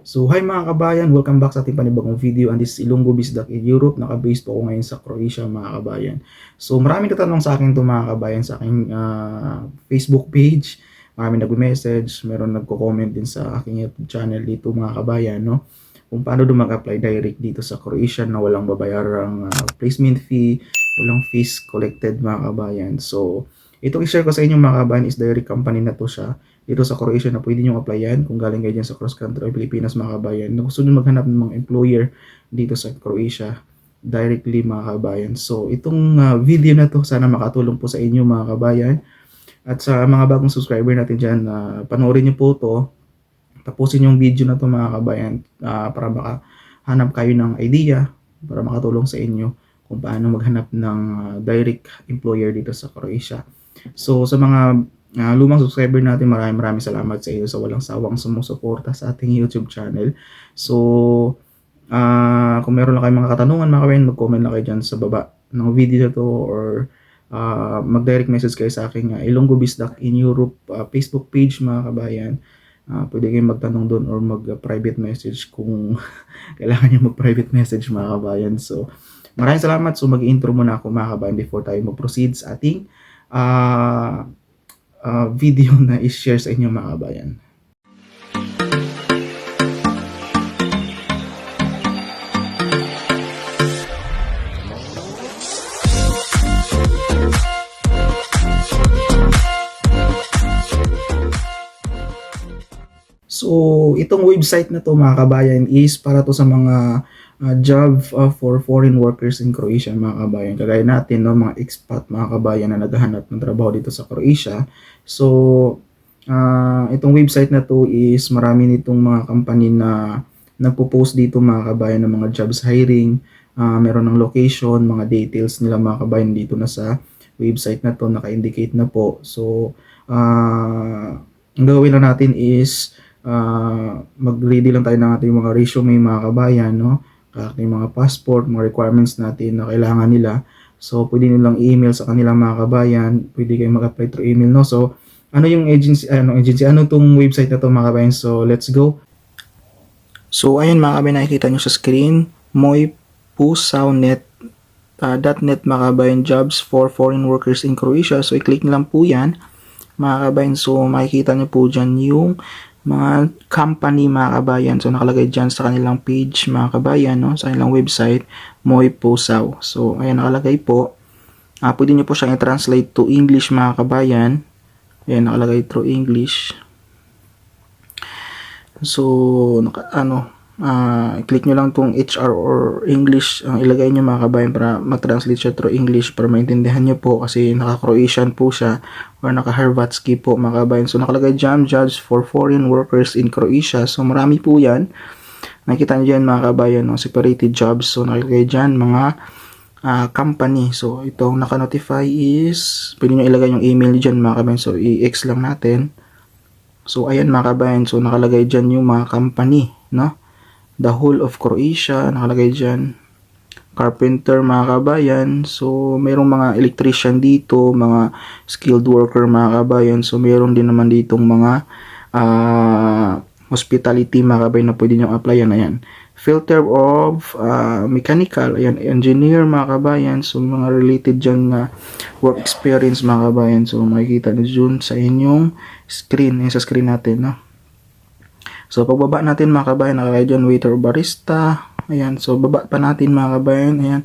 So, hi mga kabayan, welcome back sa ating panibagong video and this is Ilonggo Bisdak in Europe. Naka-base po ako ngayon sa Croatia mga kabayan. So, maraming katanong sa akin to mga kabayan sa aking ah, Facebook page. Maraming nag-message, meron nagko-comment din sa aking YouTube channel dito mga kabayan, no? Kung paano do mag-apply direct dito sa Croatia na walang babayarang ah, placement fee, walang fees collected mga kabayan. So, ito i-share ko sa inyo mga kabayan is direct company na to siya dito sa Croatia na pwede nyo applyan kung galing kayo dyan sa cross country o Pilipinas mga kabayan. Na gusto nyo maghanap ng mga employer dito sa Croatia directly mga kabayan. So itong uh, video na to sana makatulong po sa inyo mga kabayan. At sa mga bagong subscriber natin dyan, uh, panoorin nyo po to. Tapusin yung video na to mga kabayan uh, para baka hanap kayo ng idea para makatulong sa inyo kung paano maghanap ng uh, direct employer dito sa Croatia. So sa mga uh, lumang subscriber natin, maraming maraming salamat sa iyo sa walang sawang sumusuporta sa ating YouTube channel. So, uh, kung meron lang kayong mga katanungan, mga kabayan, mag-comment lang kayo dyan sa baba ng video to or uh, mag-direct message kayo sa aking uh, Ilonggo Bisdak in Europe uh, Facebook page, mga kabayan. Uh, pwede kayong magtanong doon or mag-private message kung kailangan nyo mag-private message, mga kabayan. So, maraming salamat. So, mag-intro muna ako, mga kabayan, before tayo mag-proceed sa ating uh, uh, video na i-share sa inyo mga kabayan. So, itong website na to mga kabayan is para to sa mga uh, job uh, for foreign workers in Croatia mga kabayan. Kagaya natin, no, mga expat mga kabayan na naghahanap ng trabaho dito sa Croatia. So, uh, itong website na to is marami nitong mga company na nagpo-post dito mga kabayan ng mga jobs hiring. Uh, meron ng location, mga details nila mga kabayan dito na sa website na to, naka-indicate na po. So, uh, ang gagawin lang natin is uh, mag-ready lang tayo ng ating mga resume mga kabayan, no? Ating mga passport, mga requirements natin na kailangan nila. So, pwede nilang i-email sa kanilang mga kabayan. Pwede kayong mag-apply through email, no? So, ano yung agency, ano agency, ano tong website na to mga kabayan? So, let's go. So, ayun mga kabayan, nakikita nyo sa screen, moypusawnet uh, .net mga kabayan jobs for foreign workers in Croatia. So, i-click nyo lang po yan mga kabayan. So, makikita nyo po dyan yung mga company mga kabayan. So nakalagay dyan sa kanilang page mga kabayan, no? sa kanilang website, Moy Pusaw. So ayan nakalagay po. Uh, pwede nyo po siyang i-translate to English mga kabayan. Ayan nakalagay through English. So naka, ano, uh, click nyo lang tong HR or English ang uh, ilagay nyo mga kabayan para mag-translate siya through English para maintindihan nyo po kasi naka-Croatian po siya or naka-Hrvatski po mga kabayan. So nakalagay dyan jobs for foreign workers in Croatia. So marami po yan. Nakita nyo dyan mga kabayan, no? separated jobs. So nakalagay dyan mga uh, company. So itong naka-notify is pwede nyo ilagay yung email dyan mga kabayan. So i-X lang natin. So ayan mga kabayan. So nakalagay dyan yung mga company. No? The whole of Croatia, nakalagay dyan. Carpenter mga kabayan. So, mayroong mga electrician dito, mga skilled worker mga kabayan. So, mayroon din naman ditong mga uh, hospitality mga kabayan na pwede nyo applyan. Ayan. Filter of uh, mechanical, ayan, engineer mga kabayan. So, mga related dyan na work experience mga kabayan. So, makikita nyo dyan sa inyong screen. Sa screen natin, no? So, pagbaba natin mga kabayan, nakalagay dyan waiter barista. Ayan, so baba pa natin mga kabayan. Ayan,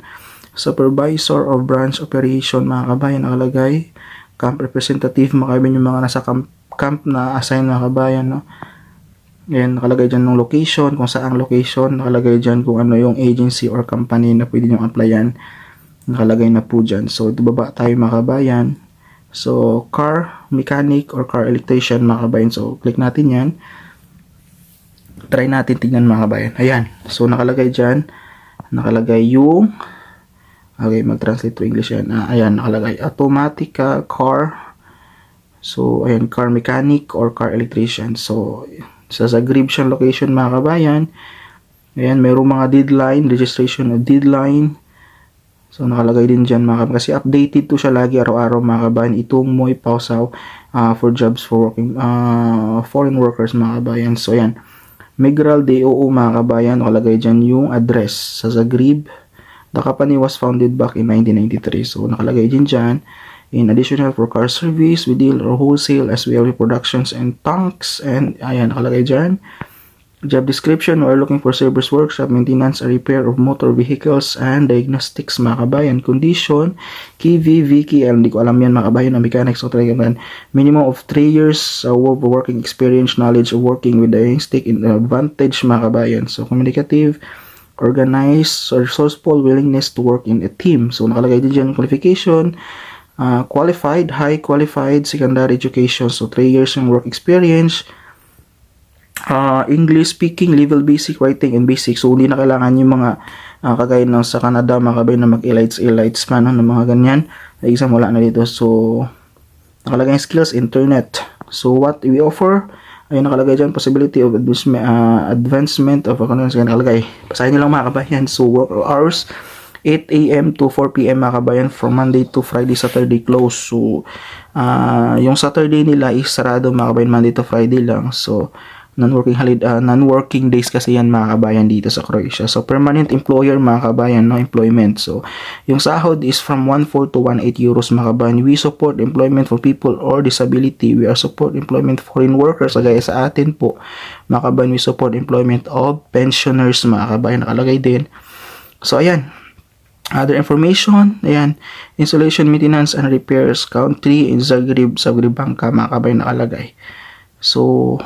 supervisor of branch operation mga kabayan, nakalagay. Camp representative, mga kabayan, yung mga nasa camp, camp na assign mga kabayan, no? Ayan, nakalagay dyan ng location, kung saan location, nakalagay dyan kung ano yung agency or company na pwede nyo applyan. Nakalagay na po dyan. So, baba tayo mga kabayan. So, car mechanic or car electrician mga kabayan. So, click natin yan try natin tingnan mga kabayan. Ayan. So, nakalagay dyan. Nakalagay yung Okay, mag-translate to English yan. Uh, ayan, nakalagay. Automatic uh, car. So, ayan, car mechanic or car electrician. So, sa Zagreb location mga kabayan. Ayan, mayroong mga deadline, registration of deadline. So, nakalagay din dyan mga kabayan. Kasi updated to siya lagi araw-araw mga kabayan. Itong Moy Pausaw uh, for jobs for working uh, foreign workers mga kabayan. So, ayan Migral DOO mga kabayan, nakalagay dyan yung address sa Zagreb. The company was founded back in 1993. So, nakalagay din dyan. In additional for car service, we deal or wholesale as well with productions and tanks. And ayan, nakalagay dyan. Job description, we are looking for service workshop, maintenance, and repair of motor vehicles, and diagnostics mga kabayan. Condition, KV, VKL, hindi ko alam yan mga kabayan, ang mechanics o talaga yan. Minimum of 3 years work working experience, knowledge of working with stick in advantage mga kabayan. So, communicative, organized, resourceful, willingness to work in a team. So, nakalagay din dyan qualification, uh, qualified, high qualified, secondary education. So, 3 years yung work experience, uh, English speaking, level basic, writing, and basic. So, hindi na kailangan yung mga uh, kagaya ng sa Canada, mga na mag-elites, elites pa, no, ng mga ganyan. Exam wala na dito. So, nakalagay skills, internet. So, what we offer, ayun nakalagay dyan, possibility of advancement, uh, advancement of economics, nakalagay. Basahin nyo lang mga kabayan. So, work hours, 8 a.m. to 4 p.m. mga kabayan from Monday to Friday, Saturday close. So, uh, yung Saturday nila is sarado mga kabayan, Monday to Friday lang. So, non-working halid uh, non-working days kasi yan mga kabayan dito sa Croatia. So permanent employer mga kabayan no employment. So yung sahod is from 1.4 to 1.8 euros mga kabayan. We support employment for people or disability. We are support employment foreign workers kagaya sa atin po. Mga kabayan we support employment of pensioners mga kabayan nakalagay din. So ayan. Other information, ayan, installation, maintenance, and repairs, country in Zagreb, Zagreb Banka, mga kabayan nakalagay. So,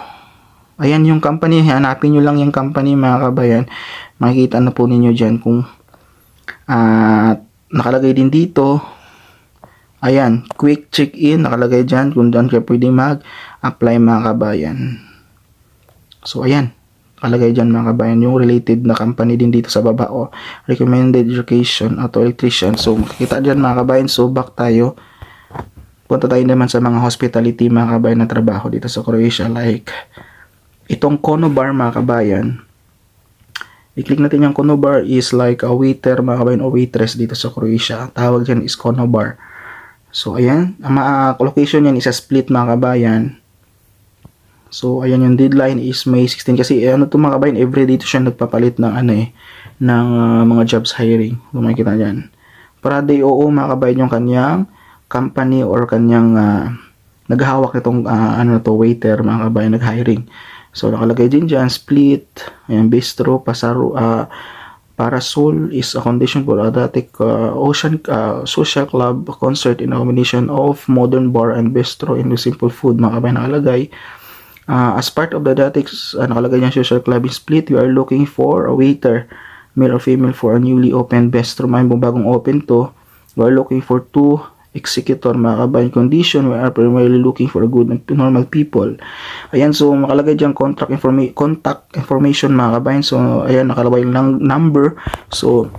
Ayan yung company, hanapin nyo lang yung company mga kabayan. Makikita na po ninyo dyan kung uh, nakalagay din dito. Ayan, quick check-in, nakalagay dyan kung doon kayo pwede mag-apply mga kabayan. So, ayan, nakalagay dyan mga kabayan, yung related na company din dito sa baba o recommended education, auto electrician. So, makikita dyan mga kabayan, so back tayo. Punta tayo naman sa mga hospitality mga kabayan na trabaho dito sa Croatia like Itong Kono bar mga kabayan, i-click natin yung Kono bar is like a waiter mga kabayan o waitress dito sa Croatia. Tawag dyan is Kono bar. So ayan, ang uh, location yan is a split mga kabayan. So ayan yung deadline is May 16 kasi eh, ano to mga kabayan, every dito siya nagpapalit ng ano eh, ng uh, mga jobs hiring. Kung makikita dyan. Para day oo mga kabayan yung kanyang company or kanyang uh, naghahawak nitong uh, ano to waiter mga kabayan nag-hiring. So, nakalagay din dyan, split, ayan, bistro, pasaro, uh, parasol is a condition for Adatic uh, Ocean uh, Social Club concert in a combination of modern bar and bistro and simple food, mga kabay nakalagay. Uh, as part of the Adatic, uh, nakalagay niya social club in split, we are looking for a waiter, male or female for a newly opened bistro. May bagong open to. We are looking for two executor mga kabayan condition we are primarily looking for good and normal people. Ayan so makalagay dyan contact, informa contact information mga kabayan. So ayan nakalagay lang number. So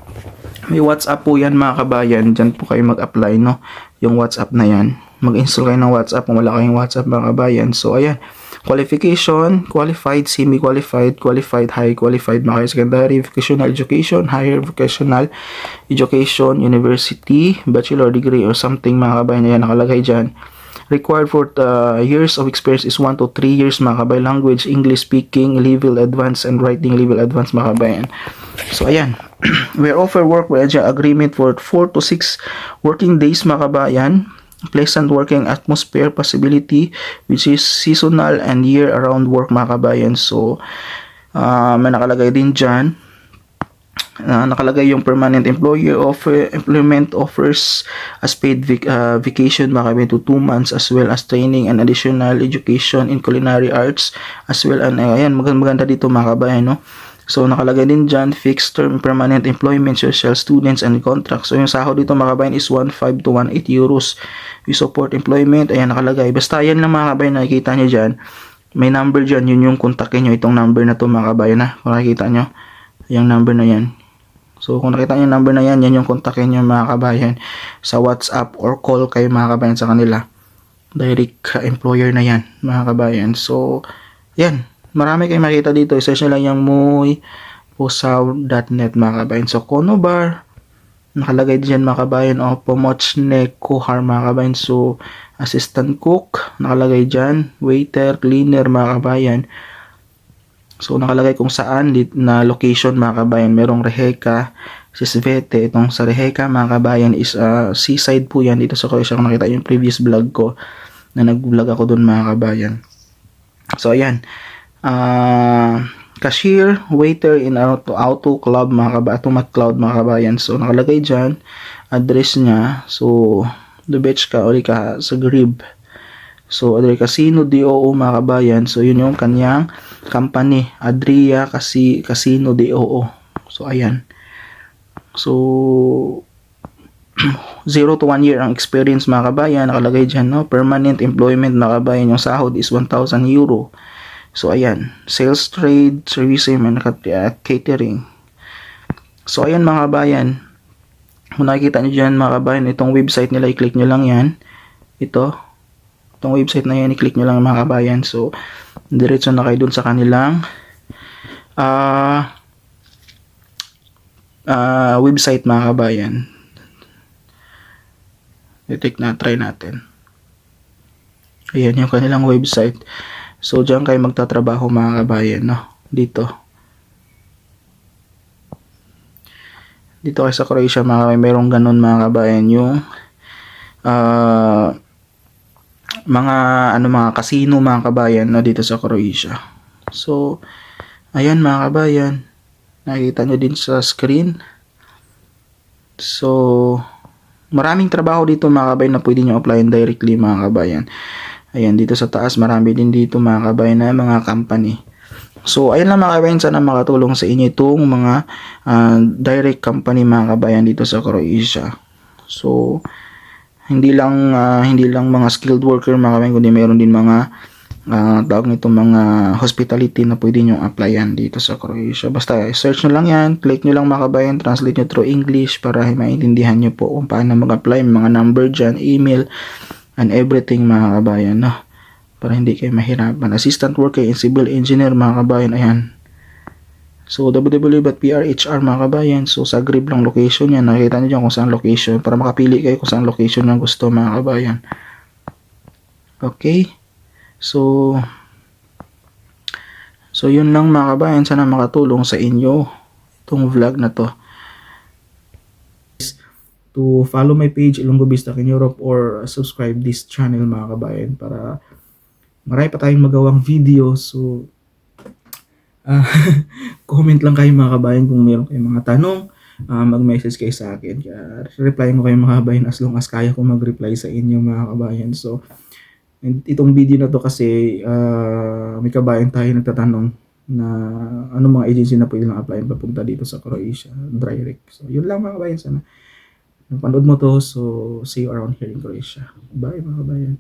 may whatsapp po yan mga kabayan. Dyan po kayo mag-apply no? Yung whatsapp na yan. Mag-install kayo ng whatsapp kung wala kayong whatsapp mga kabayan. So ayan qualification, qualified, semi-qualified, qualified, high qualified, mga secondary, vocational education, higher vocational education, university, bachelor degree or something mga kabayan na nakalagay dyan. Required for uh, years of experience is 1 to 3 years mga kabayan. Language, English speaking, level advanced and writing level advanced mga kabayan. So ayan, we offer work with agreement for 4 to 6 working days mga kabayan pleasant working atmosphere possibility which is seasonal and year-around work mga kabayan. So, uh, may nakalagay din dyan. Uh, nakalagay yung permanent employer offer employment offers as paid vac- uh, vacation mga kabayan to 2 months as well as training and additional education in culinary arts as well and uh, ayan maganda dito mga kabayan no So, nakalagay din dyan, fixed term permanent employment, social students, and contracts. So, yung sahod dito mga kabayan is 1.5 to 1.8 euros. We support employment. Ayan, nakalagay. Basta yan lang mga kabayan, nakikita nyo dyan. May number dyan, yun yung kontakin nyo. Itong number na to mga kabayan na. Kung nakikita nyo, yung number na yan. So, kung nakita nyo yung number na yan, yan yung kontakin nyo mga kabayan sa WhatsApp or call kayo mga kabayan sa kanila. Direct employer na yan mga kabayan. So, yan marami kayong makita dito. I-search nyo lang yung muy pusaw.net mga kabayan. So, Kono Bar, nakalagay dyan mga kabayan. O, Pomochne Kuhar mga kabayan. So, assistant cook, nakalagay dyan. Waiter, cleaner mga kabayan. So, nakalagay kung saan na location mga kabayan. Merong Reheka, Sisvete. Itong sa Reheka mga kabayan is uh, seaside po yan dito sa Croatia. Kung nakita yung previous vlog ko na nag-vlog ako doon mga kabayan. So, ayan. Ah... cashier, waiter in auto, auto club mga kabayan, automat cloud mga kabayan. So, nakalagay dyan, address niya. So, Dubechka, Orika, sa Grib. So, Adria Casino DOO mga kabayan. So, yun yung kanyang company. Adria Kasi, Casino DOO. So, ayan. So, 0 to 1 year ang experience mga kabayan. Nakalagay dyan, no? Permanent employment mga kabayan. Yung sahod is 1,000 euro. So, ayan. Sales trade, service, and catering. So, ayan mga kabayan. Kung nakikita nyo dyan mga kabayan, itong website nila, i-click nyo lang yan. Ito. Itong website na yan, i-click nyo lang mga kabayan. So, diretso na kayo dun sa kanilang ah ah, website mga kabayan. I-click na, try natin. Ayan yung kanilang website. So, diyan kayo magtatrabaho mga kabayan, no? Dito. Dito kayo sa Croatia, mga kabayan, merong ganun mga kabayan, yung ah mga ano mga casino mga kabayan no dito sa Croatia. So ayan mga kabayan. Nakikita nyo din sa screen. So maraming trabaho dito mga kabayan na pwede nyo applyin directly mga kabayan. Ayan dito sa taas marami din dito mga kabayan na mga company. So, ayun lang mga kabayan, sana makatulong sa inyo itong mga ah, direct company mga kabayan dito sa Croatia. So, hindi lang ah, hindi lang mga skilled worker mga kabayan, kundi meron din mga uh, tawag nito mga hospitality na pwede nyo applyan dito sa Croatia. Basta search nyo lang yan, click nyo lang mga kabayan, translate nyo through English para maintindihan nyo po kung paano mag-apply, mga number dyan, email, and everything mga kabayan. No? Para hindi kayo mahirapan. Assistant worker in civil engineer mga kabayan, ayan. So, www.prhr mga kabayan. So, sa Grib lang location yan. Nakita nyo dyan kung saan location. Para makapili kayo kung saan location ng gusto mga kabayan. Okay. So, so yun lang mga kabayan. Sana makatulong sa inyo itong vlog na to. To follow my page Ilonggo Bistac in Europe or subscribe this channel mga kabayan para marami pa tayong magawang video. So, ah, comment lang kayo mga kabayan kung meron kayong mga tanong. ah, mag-message kayo sa akin. Kaya reply ko kayo mga kabayan as long as kaya ko mag-reply sa inyo mga kabayan. So, itong video na to kasi ah, may kabayan tayo nagtatanong na ano mga agency na pwede lang apply papunta dito sa Croatia, direct. So, yun lang mga kabayan sana. Panood mo to. So, see you around here in Croatia. Bye mga kabayan.